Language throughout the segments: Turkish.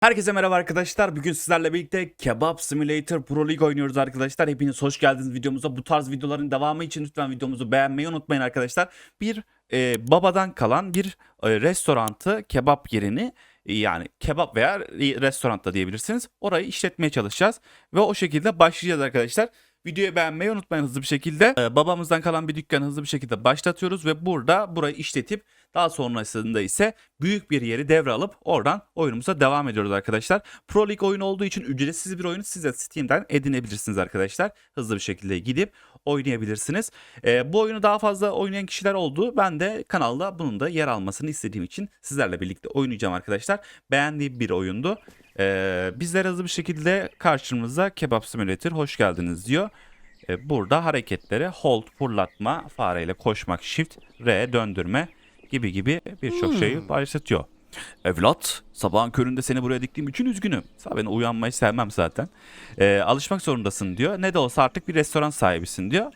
Herkese merhaba arkadaşlar. Bugün sizlerle birlikte Kebap Simulator Pro League oynuyoruz arkadaşlar. Hepiniz hoş geldiniz videomuza. Bu tarz videoların devamı için lütfen videomuzu beğenmeyi unutmayın arkadaşlar. Bir e, babadan kalan bir e, restorantı, kebap yerini e, yani kebap veya re- restoranta diyebilirsiniz. Orayı işletmeye çalışacağız ve o şekilde başlayacağız arkadaşlar. Videoyu beğenmeyi unutmayın hızlı bir şekilde. Ee, babamızdan kalan bir dükkanı hızlı bir şekilde başlatıyoruz ve burada burayı işletip daha sonrasında ise büyük bir yeri devralıp oradan oyunumuza devam ediyoruz arkadaşlar. Pro League oyunu olduğu için ücretsiz bir oyunu siz de Steam'den edinebilirsiniz arkadaşlar. Hızlı bir şekilde gidip oynayabilirsiniz. Ee, bu oyunu daha fazla oynayan kişiler oldu. Ben de kanalda bunun da yer almasını istediğim için sizlerle birlikte oynayacağım arkadaşlar. Beğendiğim bir oyundu. Ee, bizler hızlı bir şekilde karşımıza Kebap Simulator hoş geldiniz diyor. Ee, burada hareketleri hold, fırlatma, fareyle koşmak, shift, R döndürme gibi gibi birçok şeyi başlatıyor. Evlat, sabahın köründe seni buraya diktiğim için üzgünüm. Sa ben uyanmayı sevmem zaten. Ee, alışmak zorundasın diyor. Ne de olsa artık bir restoran sahibisin diyor.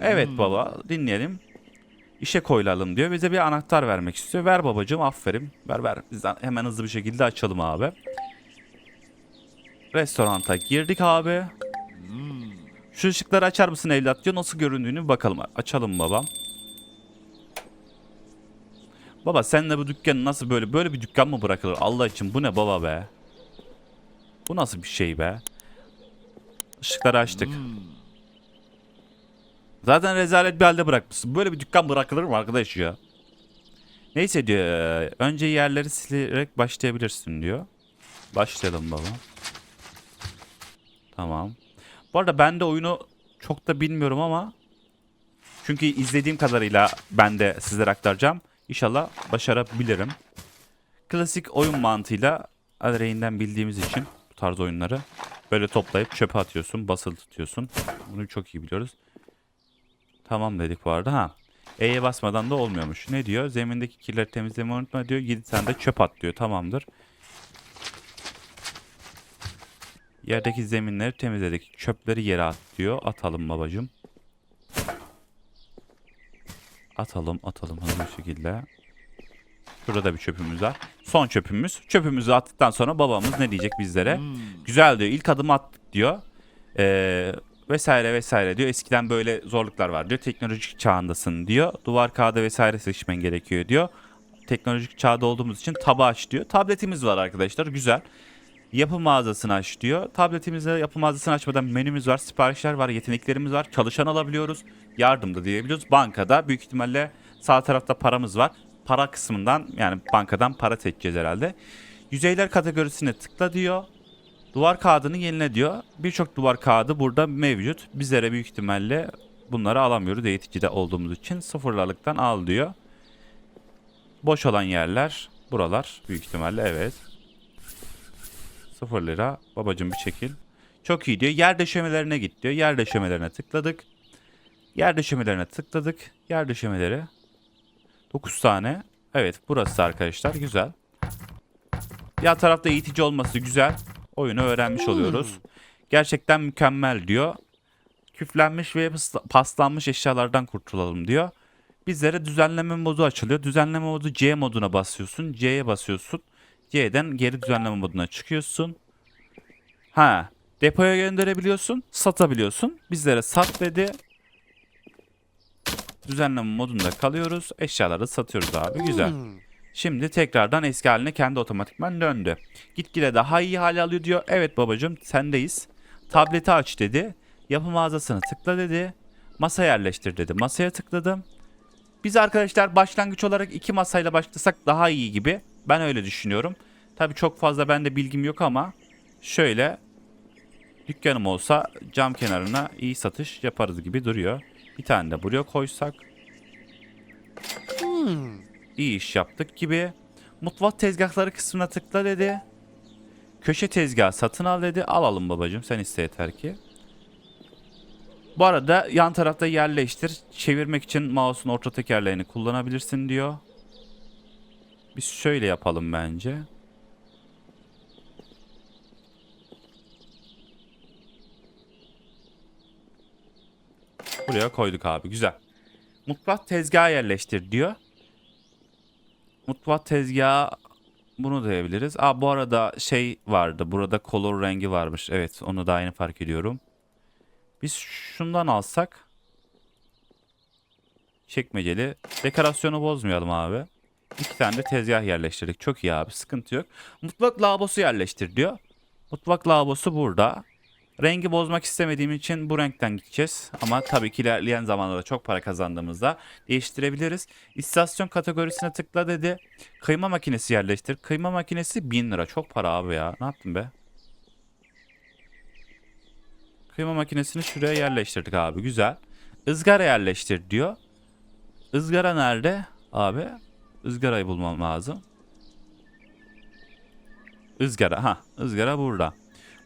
Evet baba, dinleyelim. İşe koyulalım diyor. Bize bir anahtar vermek istiyor. Ver babacığım, aferin. Ver ver. Biz hemen hızlı bir şekilde açalım abi. Restoranta girdik abi. Şu ışıkları açar mısın evlat diyor. Nasıl göründüğünü bakalım. Açalım babam. Baba senle bu dükkanı nasıl böyle böyle bir dükkan mı bırakılır? Allah için bu ne baba be? Bu nasıl bir şey be? Işıkları açtık. Zaten rezalet bir halde bırakmışsın. Böyle bir dükkan bırakılır mı arkadaş ya? Neyse diyor. "eee, Önce yerleri silerek başlayabilirsin diyor. Başlayalım baba. Tamam. Bu arada ben de oyunu çok da bilmiyorum ama çünkü izlediğim kadarıyla ben de sizlere aktaracağım. İnşallah başarabilirim. Klasik oyun mantığıyla Alrein'den bildiğimiz için bu tarz oyunları böyle toplayıp çöpe atıyorsun, basılı tutuyorsun. Bunu çok iyi biliyoruz. Tamam dedik bu arada. Ha. E'ye basmadan da olmuyormuş. Ne diyor? Zemindeki kirleri temizlemeyi unutma diyor. 7 tane de çöp at diyor. Tamamdır. Yerdeki zeminleri temizledik. Çöpleri yere at diyor. Atalım babacım. Atalım atalım hızlı bir şekilde. Şurada da bir çöpümüz var. Son çöpümüz. Çöpümüzü attıktan sonra babamız ne diyecek bizlere? Güzel diyor. İlk adımı attık diyor. Ee, vesaire vesaire diyor. Eskiden böyle zorluklar var diyor. Teknolojik çağındasın diyor. Duvar kağıdı vesaire seçmen gerekiyor diyor. Teknolojik çağda olduğumuz için taba aç diyor. Tabletimiz var arkadaşlar. Güzel. Yapı mağazasını aç diyor. Tabletimizde yapı mağazasını açmadan menümüz var, siparişler var, yeteneklerimiz var. Çalışan alabiliyoruz. Yardım da diyebiliyoruz. Bankada büyük ihtimalle sağ tarafta paramız var. Para kısmından yani bankadan para çekeceğiz herhalde. Yüzeyler kategorisine tıkla diyor. Duvar kağıdını yenile diyor. Birçok duvar kağıdı burada mevcut. Bizlere büyük ihtimalle bunları alamıyoruz eğiticide olduğumuz için. Sıfırlarlıktan al diyor. Boş olan yerler buralar büyük ihtimalle evet. 0 lira. Babacım bir çekil. Çok iyi diyor. Yer döşemelerine git diyor. Yer döşemelerine tıkladık. Yer döşemelerine tıkladık. Yer döşemeleri. 9 tane. Evet burası arkadaşlar. Güzel. Diğer tarafta eğitici olması güzel. Oyunu öğrenmiş oluyoruz. Gerçekten mükemmel diyor. Küflenmiş ve paslanmış eşyalardan kurtulalım diyor. Bizlere düzenleme modu açılıyor. Düzenleme modu C moduna basıyorsun. C'ye basıyorsun. C'den geri düzenleme moduna çıkıyorsun. Ha, depoya gönderebiliyorsun, satabiliyorsun. Bizlere sat dedi. Düzenleme modunda kalıyoruz. Eşyaları satıyoruz abi. Güzel. Şimdi tekrardan eski haline kendi otomatikman döndü. Gitgide daha iyi hale alıyor diyor. Evet babacığım sendeyiz. Tableti aç dedi. Yapı mağazasını tıkla dedi. Masa yerleştir dedi. Masaya tıkladım. Biz arkadaşlar başlangıç olarak iki masayla başlasak daha iyi gibi. Ben öyle düşünüyorum. Tabii çok fazla bende bilgim yok ama şöyle dükkanım olsa cam kenarına iyi satış yaparız gibi duruyor. Bir tane de buraya koysak. İyi iş yaptık gibi. Mutfak tezgahları kısmına tıkla dedi. Köşe tezgahı satın al dedi. Alalım babacığım sen iste yeter ki. Bu arada yan tarafta yerleştir. Çevirmek için mouse'un orta tekerleğini kullanabilirsin diyor. Biz şöyle yapalım bence. Buraya koyduk abi. Güzel. Mutfak tezgahı yerleştir diyor. Mutfak tezgahı bunu diyebiliriz. Aa bu arada şey vardı. Burada color rengi varmış. Evet onu da aynı fark ediyorum. Biz şundan alsak. Çekmeceli. Dekorasyonu bozmayalım abi. İki tane de tezgah yerleştirdik. Çok iyi abi sıkıntı yok. Mutfak lavabosu yerleştir diyor. Mutfak lavabosu burada. Rengi bozmak istemediğim için bu renkten gideceğiz. Ama tabii ki ilerleyen zamanlarda çok para kazandığımızda değiştirebiliriz. İstasyon kategorisine tıkla dedi. Kıyma makinesi yerleştir. Kıyma makinesi 1000 lira. Çok para abi ya. Ne yaptın be? Kıyma makinesini şuraya yerleştirdik abi. Güzel. Izgara yerleştir diyor. Izgara nerede? Abi. Izgarayı bulmam lazım. Izgara. Ha, ızgara burada.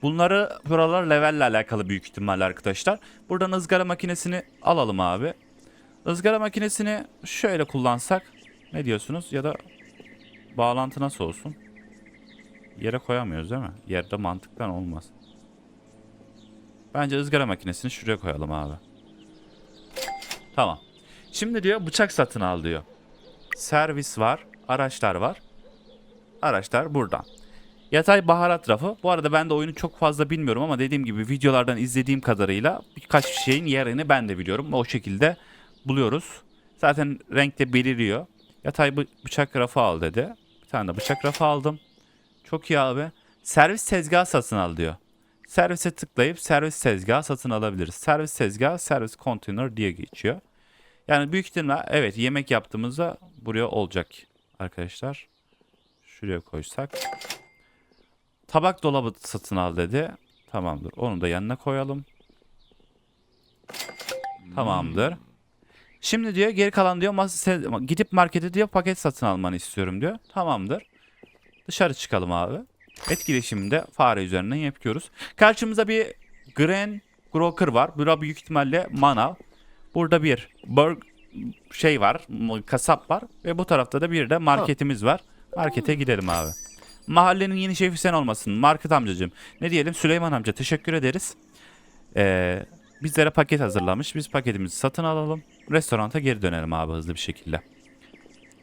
Bunları buralar levelle alakalı büyük ihtimalle arkadaşlar. Buradan ızgara makinesini alalım abi. Izgara makinesini şöyle kullansak ne diyorsunuz? Ya da bağlantı nasıl olsun? Yere koyamıyoruz değil mi? Yerde mantıktan olmaz. Bence ızgara makinesini şuraya koyalım abi. Tamam. Şimdi diyor bıçak satın al diyor. Servis var, araçlar var. Araçlar buradan. Yatay baharat rafı. Bu arada ben de oyunu çok fazla bilmiyorum ama dediğim gibi videolardan izlediğim kadarıyla birkaç şeyin yerini ben de biliyorum. O şekilde buluyoruz. Zaten renkte beliriyor. Yatay bı- bıçak rafı al dedi. Bir tane de bıçak rafı aldım. Çok iyi abi. Servis tezgahı satın al diyor. Servise tıklayıp servis tezgahı satın alabiliriz. Servis tezgahı, servis container diye geçiyor. Yani büyük ihtimalle evet yemek yaptığımızda buraya olacak arkadaşlar. Şuraya koysak. Tabak dolabı satın al dedi. Tamamdır. Onu da yanına koyalım. Tamamdır. Şimdi diyor geri kalan diyor gidip markete diyor paket satın almanı istiyorum diyor. Tamamdır. Dışarı çıkalım abi. Etkileşimini fare üzerinden yapıyoruz. Karşımızda bir Grand Groker var. Bura büyük ihtimalle manav. Burada bir burg şey var, kasap var ve bu tarafta da bir de marketimiz var. Markete gidelim abi. Mahallenin yeni şefi sen olmasın. Market amcacığım. Ne diyelim Süleyman amca teşekkür ederiz. Ee, bizlere paket hazırlamış. Biz paketimizi satın alalım. Restoranta geri dönelim abi hızlı bir şekilde.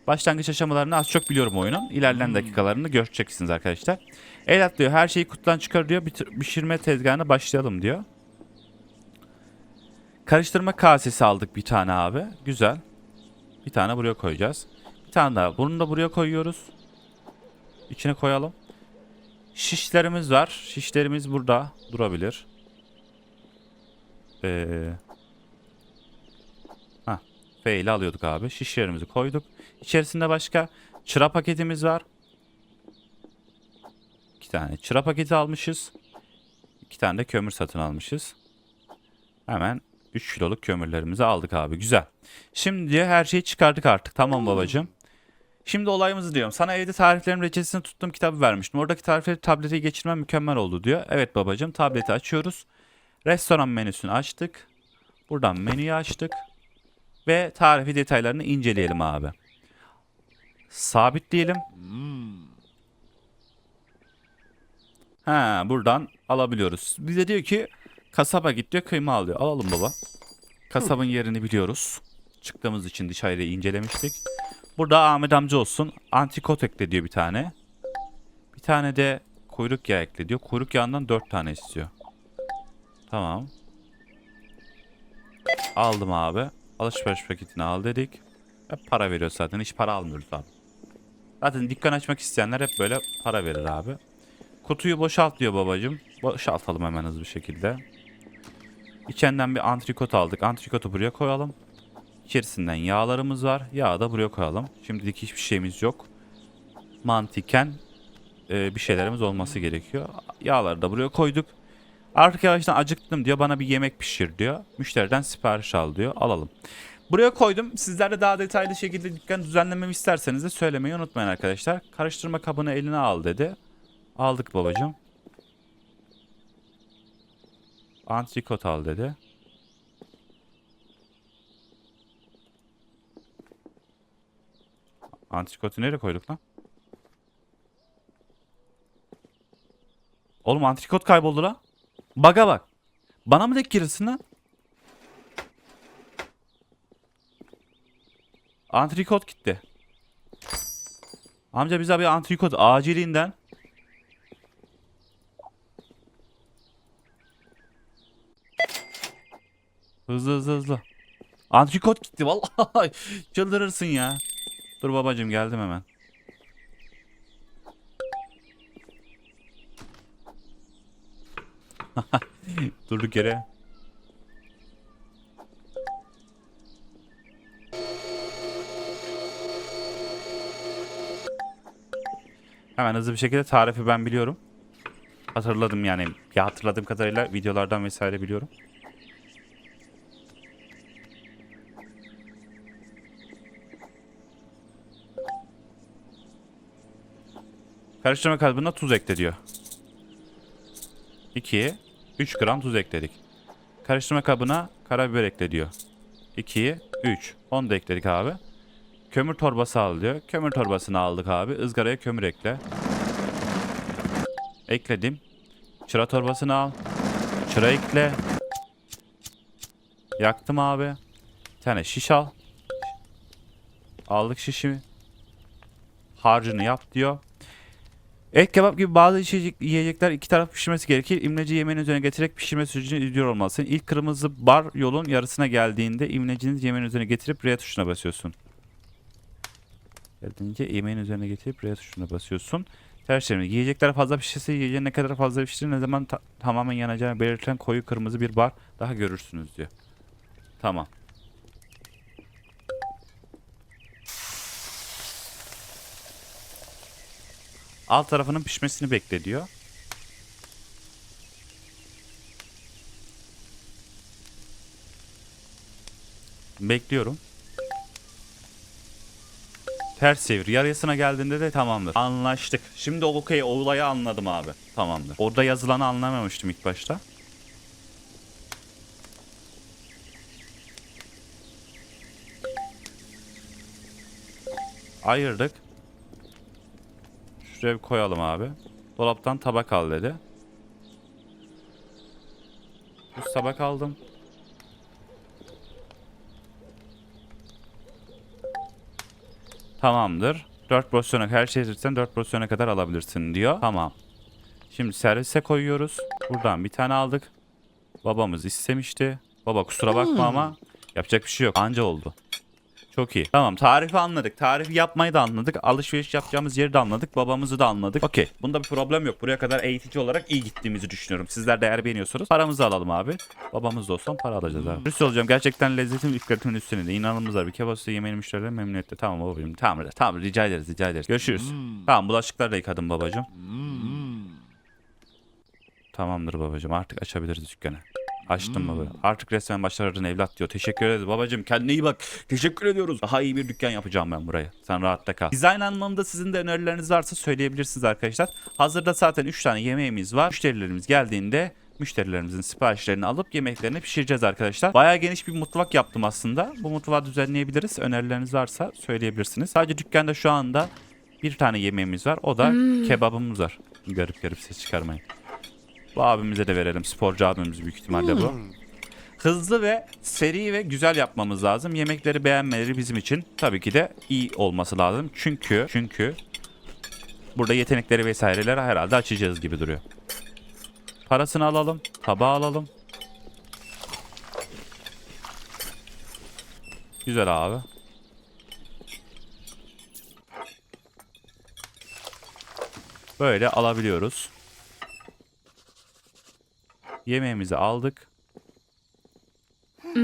Başlangıç aşamalarını az çok biliyorum oyunun. İlerleyen dakikalarını göreceksiniz arkadaşlar. Elat diyor her şeyi kutudan çıkar diyor. Pişirme tezgahına başlayalım diyor. Karıştırma kasesi aldık bir tane abi. Güzel. Bir tane buraya koyacağız. Bir tane daha. Bunu da buraya koyuyoruz. İçine koyalım. Şişlerimiz var. Şişlerimiz burada durabilir. Ee, ha, F ile alıyorduk abi. Şişlerimizi koyduk. İçerisinde başka çıra paketimiz var. İki tane çıra paketi almışız. İki tane de kömür satın almışız. Hemen 3 kiloluk kömürlerimizi aldık abi. Güzel. Şimdi diyor her şeyi çıkardık artık. Tamam babacığım. Şimdi olayımızı diyorum. Sana evde tariflerin reçetesini tuttuğum kitabı vermiştim. Oradaki tarifleri tablete geçirmem mükemmel oldu diyor. Evet babacığım tableti açıyoruz. Restoran menüsünü açtık. Buradan menüyü açtık. Ve tarifi detaylarını inceleyelim abi. Sabitleyelim. Ha buradan alabiliyoruz. Bize diyor ki kasaba git diyor kıyma al diyor. Alalım baba. Kasabın yerini biliyoruz. Çıktığımız için dışarıyı incelemiştik. Burada Ahmet amca olsun. Antikot ekle diyor bir tane. Bir tane de kuyruk yağı ekle diyor. Kuyruk yağından 4 tane istiyor. Tamam. Aldım abi. Alışveriş paketini al dedik. Hep para veriyor zaten. Hiç para almıyoruz abi. Zaten dükkan açmak isteyenler hep böyle para verir abi. Kutuyu boşalt diyor babacım. Boşaltalım hemen hızlı bir şekilde. İçinden bir antrikot aldık. Antrikotu buraya koyalım. İçerisinden yağlarımız var. Yağı da buraya koyalım. Şimdilik hiçbir şeyimiz yok. Mantiken e, bir şeylerimiz olması gerekiyor. Yağları da buraya koyduk. Artık yavaştan acıktım diyor. Bana bir yemek pişir diyor. Müşteriden sipariş al diyor. Alalım. Buraya koydum. Sizler de daha detaylı şekilde dükkan düzenlememi isterseniz de söylemeyi unutmayın arkadaşlar. Karıştırma kabını eline al dedi. Aldık babacığım. Antrikot al dedi. Antrikotu nereye koyduk lan? Oğlum antrikot kayboldu lan. Baga bak. Bana mı denk girirsin lan? Antrikot gitti. Amca bize bir antrikot acilinden. Hızlı hızlı hızlı. Antrikot gitti vallahi. Çıldırırsın ya. Dur babacım geldim hemen. Durduk yere. Hemen hızlı bir şekilde tarifi ben biliyorum. Hatırladım yani. Ya hatırladığım kadarıyla videolardan vesaire biliyorum. Karıştırma kabına tuz ekle diyor. 2, 3 gram tuz ekledik. Karıştırma kabına karabiber ekle diyor. 2, 3. Onu da ekledik abi. Kömür torbası al diyor. Kömür torbasını aldık abi. Izgaraya kömür ekle. Ekledim. Çıra torbasını al. Çıra ekle. Yaktım abi. Bir tane şiş al. Aldık şişimi. Harcını yap diyor. Et kebap gibi bazı içecek, yiyecekler iki taraf pişirmesi gerekir. İmleci yemeğin üzerine getirerek pişirme sürecini izliyor olmalısın. İlk kırmızı bar yolun yarısına geldiğinde imlecini yemeğin üzerine getirip R tuşuna basıyorsun. Geldiğince yemeğin üzerine getirip R tuşuna basıyorsun. Ters çevirme. Yiyecekler fazla pişirse yiyeceğin ne kadar fazla pişirir ne zaman ta- tamamen yanacağını belirten koyu kırmızı bir bar daha görürsünüz diyor. Tamam. Alt tarafının pişmesini bekle diyor. Bekliyorum. Ters çevir. Yarısına geldiğinde de tamamdır. Anlaştık. Şimdi okey olayı anladım abi. Tamamdır. Orada yazılanı anlamamıştım ilk başta. Ayırdık. Şuraya bir koyalım abi. Dolaptan tabak al dedi. Bu tabak aldım. Tamamdır. 4 pozisyona her şey hazırsan 4 pozisyona kadar alabilirsin diyor. Tamam. Şimdi servise koyuyoruz. Buradan bir tane aldık. Babamız istemişti. Baba kusura bakma ama yapacak bir şey yok. Anca oldu. Çok iyi. Tamam tarifi anladık. Tarifi yapmayı da anladık. Alışveriş yapacağımız yeri de anladık. Babamızı da anladık. Okey. Bunda bir problem yok. Buraya kadar eğitici olarak iyi gittiğimizi düşünüyorum. Sizler de eğer beğeniyorsanız paramızı alalım abi. Babamız da olsan para alacağız abi. Dürüst olacağım. Gerçekten lezzetin ilklerimin üstünde. İnanılmaz var. Bir kebapçıda yemeğini müşterileri memnun etti. Tamam babacığım. Tamam. Tamam rica ederiz rica ederiz. Görüşürüz. Tamam bulaşıkları da yıkadım babacığım. Tamamdır babacığım. Artık açabiliriz dükkanı. Açtım baba. Artık resmen başardın evlat diyor. Teşekkür ederiz babacığım. Kendine iyi bak. Teşekkür ediyoruz. Daha iyi bir dükkan yapacağım ben buraya. Sen rahatta kal. Dizayn anlamında sizin de önerileriniz varsa söyleyebilirsiniz arkadaşlar. Hazırda zaten 3 tane yemeğimiz var. Müşterilerimiz geldiğinde müşterilerimizin siparişlerini alıp yemeklerini pişireceğiz arkadaşlar. Bayağı geniş bir mutfak yaptım aslında. Bu mutfağı düzenleyebiliriz. Önerileriniz varsa söyleyebilirsiniz. Sadece dükkanda şu anda bir tane yemeğimiz var. O da kebabımız var. Garip garip ses çıkarmayın. Bu abimize de verelim. Sporcu abimiz büyük ihtimalle bu. Hızlı ve seri ve güzel yapmamız lazım. Yemekleri beğenmeleri bizim için tabii ki de iyi olması lazım. Çünkü çünkü burada yetenekleri vesaireleri herhalde açacağız gibi duruyor. Parasını alalım. Tabağı alalım. Güzel abi. Böyle alabiliyoruz. Yemeğimizi aldık.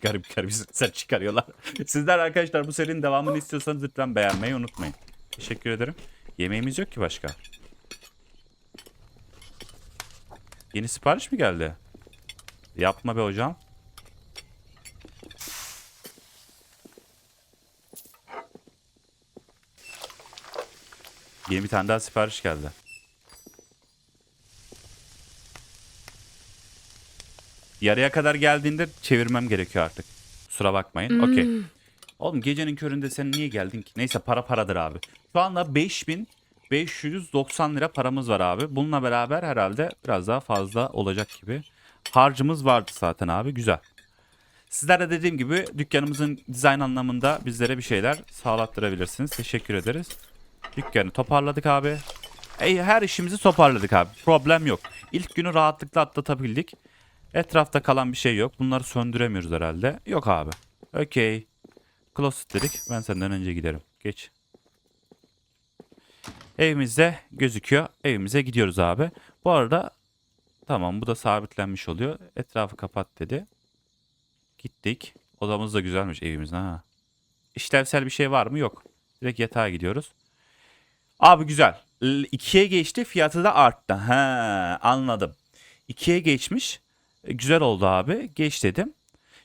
garip garip sesler çıkarıyorlar. Sizler arkadaşlar bu serinin devamını istiyorsanız lütfen beğenmeyi unutmayın. Teşekkür ederim. Yemeğimiz yok ki başka. Yeni sipariş mi geldi? Yapma be hocam. Yeni bir tane daha sipariş geldi. Yarıya kadar geldiğinde çevirmem gerekiyor artık. Kusura bakmayın. Okey. Oğlum gecenin köründe sen niye geldin ki? Neyse para paradır abi. Şu anda 5590 lira paramız var abi. Bununla beraber herhalde biraz daha fazla olacak gibi. Harcımız vardı zaten abi. Güzel. Sizler de dediğim gibi dükkanımızın dizayn anlamında bizlere bir şeyler sağlattırabilirsiniz. Teşekkür ederiz. Dükkanı toparladık abi. Ey, her işimizi toparladık abi. Problem yok. İlk günü rahatlıkla atlatabildik. Etrafta kalan bir şey yok. Bunları söndüremiyoruz herhalde. Yok abi. Okey. Closet dedik. Ben senden önce giderim. Geç. Evimizde gözüküyor. Evimize gidiyoruz abi. Bu arada tamam bu da sabitlenmiş oluyor. Etrafı kapat dedi. Gittik. Odamız da güzelmiş evimizin ha. İşlevsel bir şey var mı? Yok. Direkt yatağa gidiyoruz. Abi güzel. L- ikiye geçti fiyatı da arttı. Ha anladım. İkiye geçmiş. E, Güzel oldu abi. Geç dedim.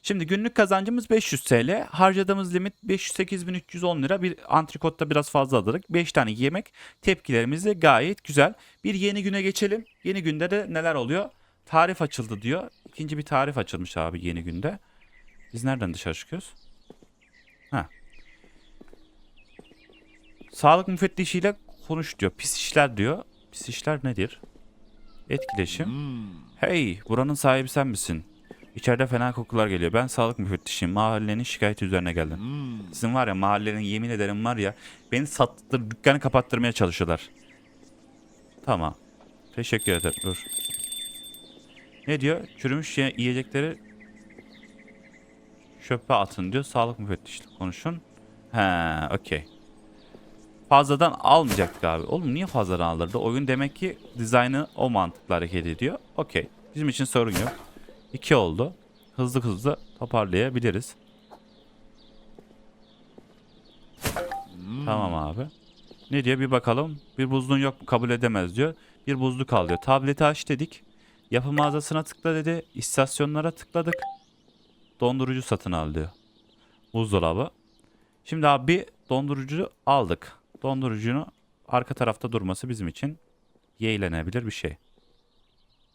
Şimdi günlük kazancımız 500 TL. Harcadığımız limit 508.310 lira. Bir antrikotta biraz fazla aldık. 5 tane yemek. Tepkilerimiz de gayet güzel. Bir yeni güne geçelim. Yeni günde de neler oluyor? Tarif açıldı diyor. İkinci bir tarif açılmış abi yeni günde. Biz nereden dışarı çıkıyoruz? Ha. Sağlık müfettişiyle konuş diyor. Pis işler diyor. Pis işler nedir? Etkileşim. Hey, buranın sahibi sen misin? İçeride fena kokular geliyor. Ben sağlık müfettişiyim. Mahallenin şikayeti üzerine geldim. Sizin var ya mahallenin yemin ederim var ya beni sattır dükkanı kapattırmaya çalışıyorlar. Tamam. Teşekkür ederim. Dur. Ne diyor? Çürümüş ye- yiyecekleri çöpe atın diyor. Sağlık müfettişiyle konuşun. He, okey. Fazladan almayacaktık abi. Oğlum niye fazladan alırdı? Oyun demek ki dizaynı o mantıkla hareket ediyor. Okey. Bizim için sorun yok. İki oldu. Hızlı hızlı toparlayabiliriz. Tamam abi. Ne diyor bir bakalım. Bir buzluğun yok mu kabul edemez diyor. Bir buzluk al diyor. Tableti aç dedik. Yapı mağazasına tıkla dedi. İstasyonlara tıkladık. Dondurucu satın al diyor. Buzdolabı. Şimdi abi bir dondurucu aldık. Dondurucunun arka tarafta durması bizim için yeğlenebilir bir şey.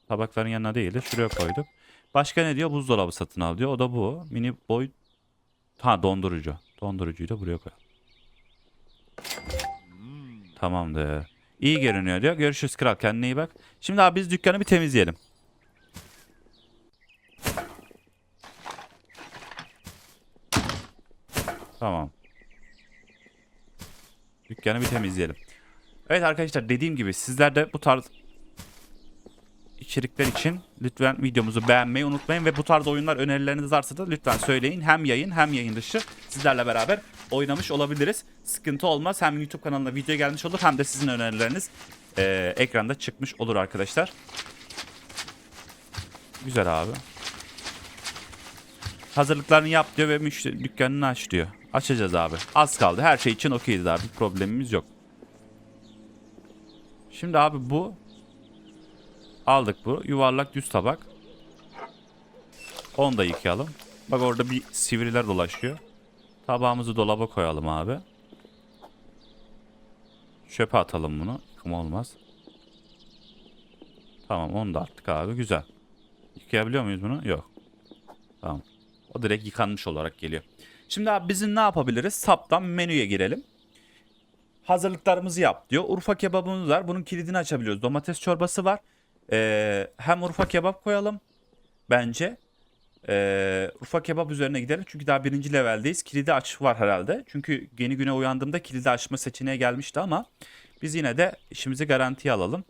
Tabakların yanına değil de şuraya koyduk. Başka ne diyor? Buzdolabı satın al diyor. O da bu. Mini boy... Ha dondurucu. Dondurucuyu da buraya koyalım. Tamamdır. İyi görünüyor diyor. Görüşürüz kral. Kendine iyi bak. Şimdi abi biz dükkanı bir temizleyelim. Tamam. Dükkanı bir temizleyelim. Evet arkadaşlar dediğim gibi sizler de bu tarz içerikler için lütfen videomuzu beğenmeyi unutmayın ve bu tarz oyunlar önerileriniz varsa da lütfen söyleyin. Hem yayın hem yayın dışı sizlerle beraber oynamış olabiliriz. Sıkıntı olmaz. Hem YouTube kanalına video gelmiş olur hem de sizin önerileriniz eee, ekranda çıkmış olur arkadaşlar. Güzel abi. Hazırlıklarını yap diyor ve müşteri dükkanını aç diyor. Açacağız abi. Az kaldı. Her şey için okeyiz abi. Problemimiz yok. Şimdi abi bu aldık bu. Yuvarlak düz tabak. Onu da yıkayalım. Bak orada bir sivriler dolaşıyor. Tabağımızı dolaba koyalım abi. Çöpe atalım bunu. Yıkım olmaz. Tamam onu da attık abi. Güzel. Yıkayabiliyor muyuz bunu? Yok. Tamam. O direkt yıkanmış olarak geliyor. Şimdi abi bizim ne yapabiliriz? Saptan menüye girelim. Hazırlıklarımızı yap diyor. Urfa kebabımız var. Bunun kilidini açabiliyoruz. Domates çorbası var. Ee, hem Urfa kebap koyalım. Bence. Ee, Urfa kebap üzerine gidelim. Çünkü daha birinci leveldeyiz. Kilidi aç var herhalde. Çünkü yeni güne uyandığımda kilidi açma seçeneği gelmişti ama biz yine de işimizi garantiye alalım.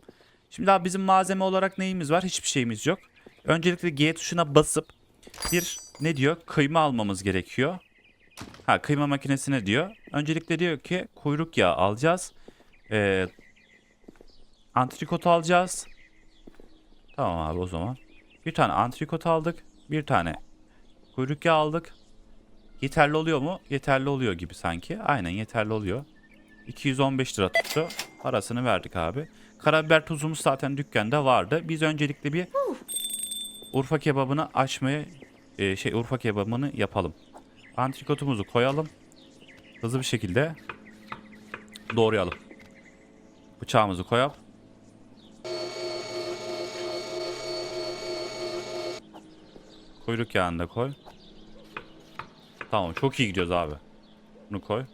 Şimdi abi bizim malzeme olarak neyimiz var? Hiçbir şeyimiz yok. Öncelikle G tuşuna basıp bir ne diyor? Kıyma almamız gerekiyor. Ha kıyma makinesine diyor. Öncelikle diyor ki kuyruk yağı alacağız. Ee, antrikot alacağız. Tamam abi o zaman. Bir tane antrikot aldık. Bir tane kuyruk yağı aldık. Yeterli oluyor mu? Yeterli oluyor gibi sanki. Aynen yeterli oluyor. 215 lira tuttu. Parasını verdik abi. Karabiber tuzumuz zaten dükkanda vardı. Biz öncelikle bir Urfa kebabını açmaya e, şey Urfa kebabını yapalım. Antrikotumuzu koyalım. Hızlı bir şekilde doğrayalım. Bıçağımızı koyalım. Kuyruk yağını koy. Tamam çok iyi gidiyoruz abi. Bunu koy.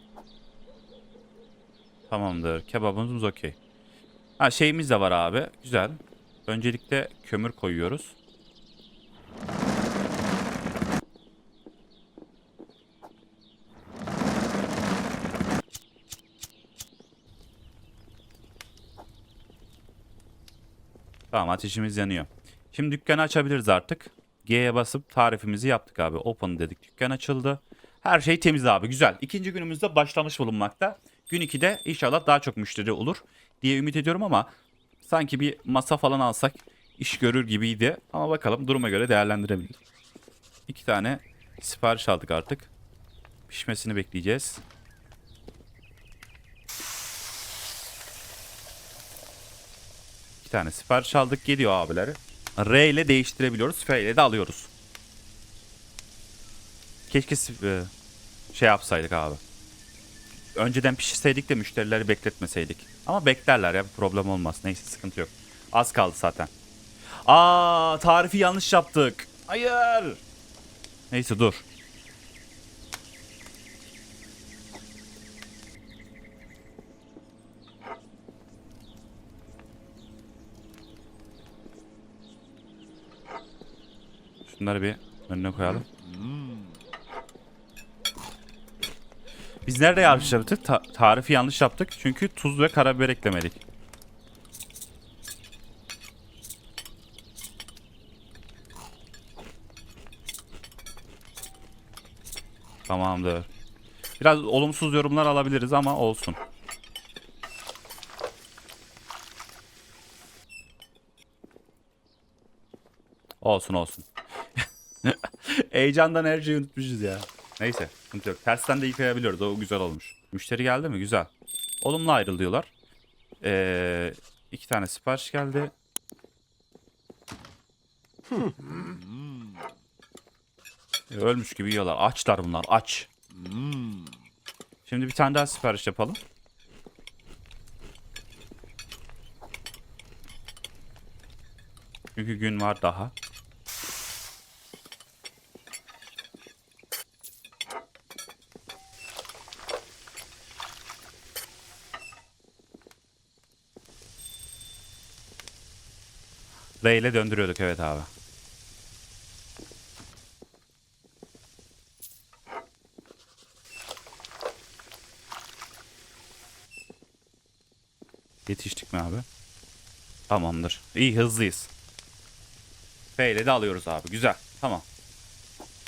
Tamamdır. Kebabımız okey. Ha şeyimiz de var abi. Güzel. Öncelikle kömür koyuyoruz. Tamam ateşimiz yanıyor. Şimdi dükkanı açabiliriz artık. G'ye basıp tarifimizi yaptık abi. Open dedik dükkan açıldı. Her şey temiz abi güzel. İkinci günümüzde başlamış bulunmakta. Gün 2'de inşallah daha çok müşteri olur diye ümit ediyorum ama sanki bir masa falan alsak iş görür gibiydi. Ama bakalım duruma göre değerlendirebiliriz. İki tane sipariş aldık artık. Pişmesini bekleyeceğiz. Tane sipariş aldık. Geliyor abileri. R ile değiştirebiliyoruz. F ile de alıyoruz. Keşke e, şey yapsaydık abi. Önceden pişirseydik de müşterileri bekletmeseydik. Ama beklerler ya problem olmaz. Neyse sıkıntı yok. Az kaldı zaten. Aa tarifi yanlış yaptık. Hayır. Neyse dur. Şunları bir önüne koyalım. Biz nerede yanlış yaptık? Ta- tarifi yanlış yaptık. Çünkü tuz ve karabiber eklemedik. Tamamdır. Biraz olumsuz yorumlar alabiliriz ama olsun. Olsun olsun. Heyecandan her şeyi unutmuşuz ya. Neyse sıkıntı yok. Tersten de yıkayabiliyoruz. O güzel olmuş. Müşteri geldi mi? Güzel. Olumlu ayrılıyorlar. Ee, iki tane sipariş geldi. Ee, Ölmüş gibi yiyorlar. Açlar bunlar. Aç. Şimdi bir tane daha sipariş yapalım. Çünkü gün var daha. R ile döndürüyorduk evet abi. Yetiştik mi abi? Tamamdır. İyi hızlıyız. F ile de alıyoruz abi. Güzel. Tamam.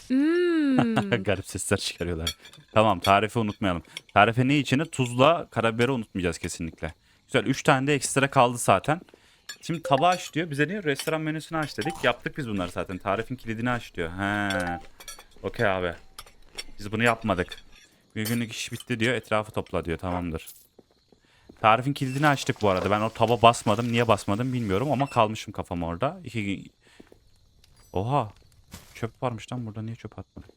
Hmm. Garip sesler çıkarıyorlar. Tamam tarifi unutmayalım. Tarife ne içine? Tuzla karabiberi unutmayacağız kesinlikle. Güzel 3 tane de ekstra kaldı zaten. Şimdi tabağı aç diyor. Bize niye restoran menüsünü aç dedik. Yaptık biz bunları zaten. Tarifin kilidini aç diyor. He. Okey abi. Biz bunu yapmadık. Bir günlük iş bitti diyor. Etrafı topla diyor. Tamamdır. Tarifin kilidini açtık bu arada. Ben o taba basmadım. Niye basmadım bilmiyorum ama kalmışım kafam orada. İki gün... Oha. Çöp varmış lan burada. Niye çöp atmadık?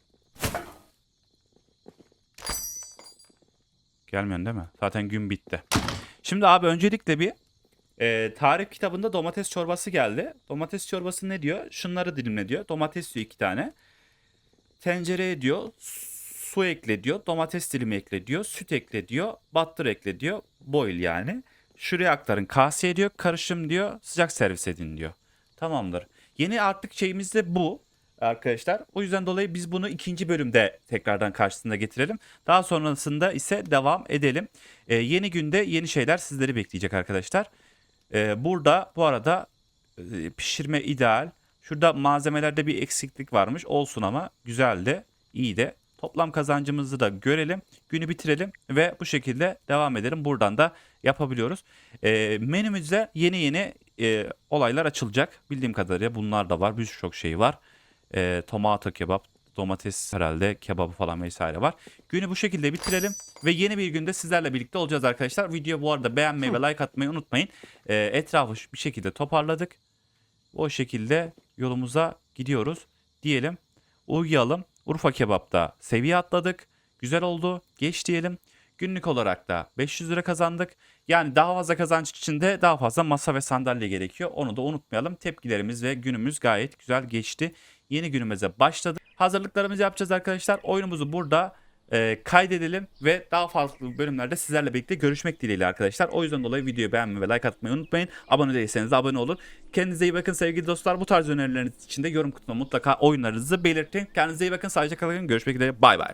Gelmiyorsun değil mi? Zaten gün bitti. Şimdi abi öncelikle bir e, tarif kitabında domates çorbası geldi. Domates çorbası ne diyor? Şunları dilimle diyor. Domates diyor iki tane. Tencereye diyor. Su ekle diyor. Domates dilimi ekle diyor. Süt ekle diyor. Battır ekle diyor. Boil yani. Şuraya aktarın. Kaseye diyor. Karışım diyor. Sıcak servis edin diyor. Tamamdır. Yeni artık şeyimiz de bu arkadaşlar. O yüzden dolayı biz bunu ikinci bölümde tekrardan karşısında getirelim. Daha sonrasında ise devam edelim. Ee, yeni günde yeni şeyler sizleri bekleyecek arkadaşlar. Ee, burada bu arada e, pişirme ideal. Şurada malzemelerde bir eksiklik varmış. Olsun ama güzeldi. iyi de. Toplam kazancımızı da görelim. Günü bitirelim ve bu şekilde devam edelim. Buradan da yapabiliyoruz. Ee, menümüzde yeni yeni e, olaylar açılacak. Bildiğim kadarıyla bunlar da var. Birçok şey var. E, tomato kebap, domates herhalde kebabı falan vesaire var. Günü bu şekilde bitirelim ve yeni bir günde sizlerle birlikte olacağız arkadaşlar. Video bu arada beğenmeyi ve like atmayı unutmayın. E, etrafı bir şekilde toparladık. O şekilde yolumuza gidiyoruz diyelim. Uyuyalım. Urfa kebapta seviye atladık. Güzel oldu. Geç diyelim. Günlük olarak da 500 lira kazandık. Yani daha fazla kazanç için de daha fazla masa ve sandalye gerekiyor. Onu da unutmayalım. Tepkilerimiz ve günümüz gayet güzel geçti. Yeni günümüze başladık. Hazırlıklarımızı yapacağız arkadaşlar. Oyunumuzu burada e, kaydedelim ve daha farklı bölümlerde sizlerle birlikte görüşmek dileğiyle arkadaşlar. O yüzden dolayı videoyu beğenmeyi ve like atmayı unutmayın. Abone değilseniz de abone olun. Kendinize iyi bakın sevgili dostlar. Bu tarz önerileriniz için de yorum kutusuna mutlaka oyunlarınızı belirtin. Kendinize iyi bakın. Sadece kalın. Görüşmek üzere. Bay bay.